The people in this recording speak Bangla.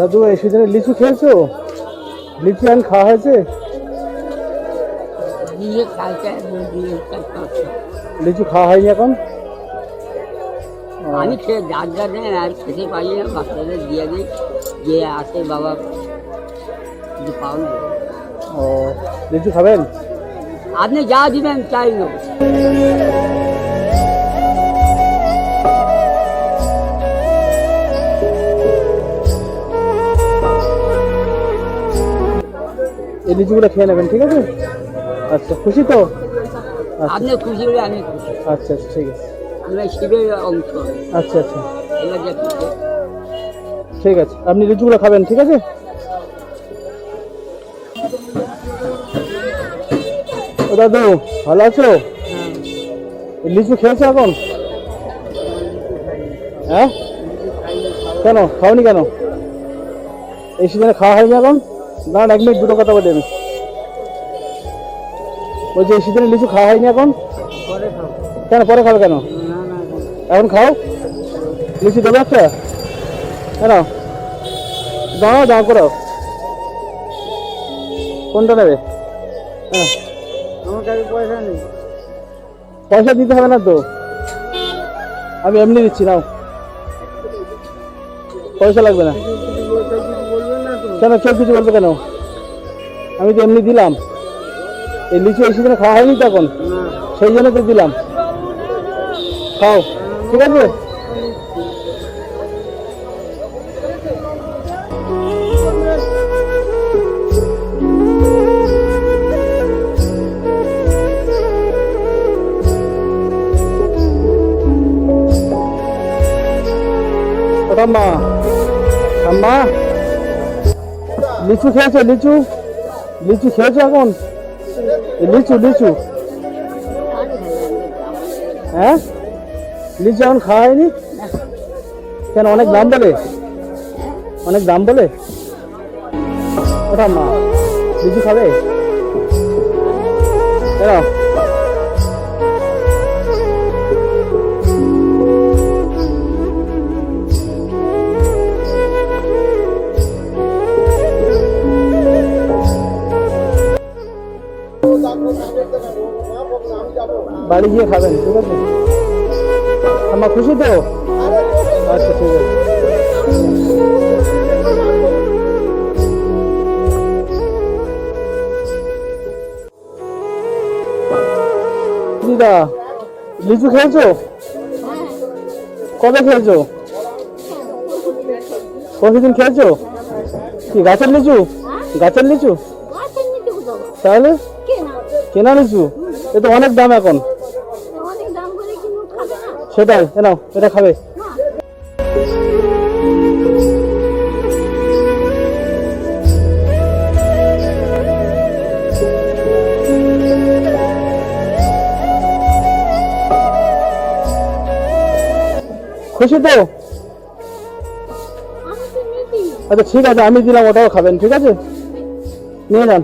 দাদু এই সিজনে লিচু খেয়েছো? লিচু এখন খাওয়া হয়েছে? লিচু খাওয়া হয়নি এখন? আমি খেয়ে যার যা দেয় আর খেতে পারি না বাচ্চাদের দিয়ে দিই যে আসে বাবা কিছু না ও লিচু খাবেন? আপনি যা দিবেন চাই নেব। এই লিচুগুলো খেয়ে নেবেন ঠিক আছে? আচ্ছা খুশি তো? আচ্ছা। আপনি খুশি হলে আমি খুশি। আচ্ছা আচ্ছা ঠিক আছে। আমরা শিবের অংশ। আচ্ছা আচ্ছা। ঠিক আছে আপনি লিচুগুলো খাবেন ঠিক আছে? ও দাদু ভালো আছো? লিচু খেয়েছো এখন? হ্যাঁ? কেন খাওনি কেন? এই সিজনে খাওয়া হয়নি এখন? দাঁড়ান এক মিনিট দুটো কথা বলি আমি। বলছি এই সিজনে লিচু খাওয়া হয়নি এখন? কেন পরে খাবে কেন? এখন খাও? লিচু দেবে একটা? কেন? দাঁড়াও দাঁড়া করো। কোনটা নেবে? হ্যাঁ। পয়সা নেই। পয়সা দিতে হবে না তো। আমি এমনি দিচ্ছি নাও। পয়সা লাগবে না। কেন? কেউ কিছু বলবে কেন? আমি তো এমনি দিলাম। এই লিচু এই সিজনে খাওয়া হয়নি তো এখন। সেই জন্য তো দিলাম। খাও। ঠিক আছে? ঠাম্মা। ঠাম্মা? লিচু খেয়েছে, লিচু? লিচু খেয়েছো এখন? লিচু লিচু। হ্যাঁ? লিচু এখন খাওয়া হয়নি? কেন, অনেক দাম বলে? অনেক দাম বলে? ওটা মা, লিচু খাবে? কেন বাড়ি গিয়ে খাবেন ঠিক আছে? আমার খুশি তো? আচ্ছা ঠিক আছে। দিদা লিচু খেয়েছো? কবে খেয়েছো? প্রতিদিন খেয়েছো? কি গাছের লিচু? গাছের লিচু? তাহলে? কেনা লিচু? এ তো অনেক দাম এখন অনেক দাম করে কিনো খাবে না সেটাই নাও এটা খাবে। খুশি তো? আচ্ছা ঠিক আছে আমি দিলাম ওটাও খাবেন ঠিক আছে? নিয়ে যান।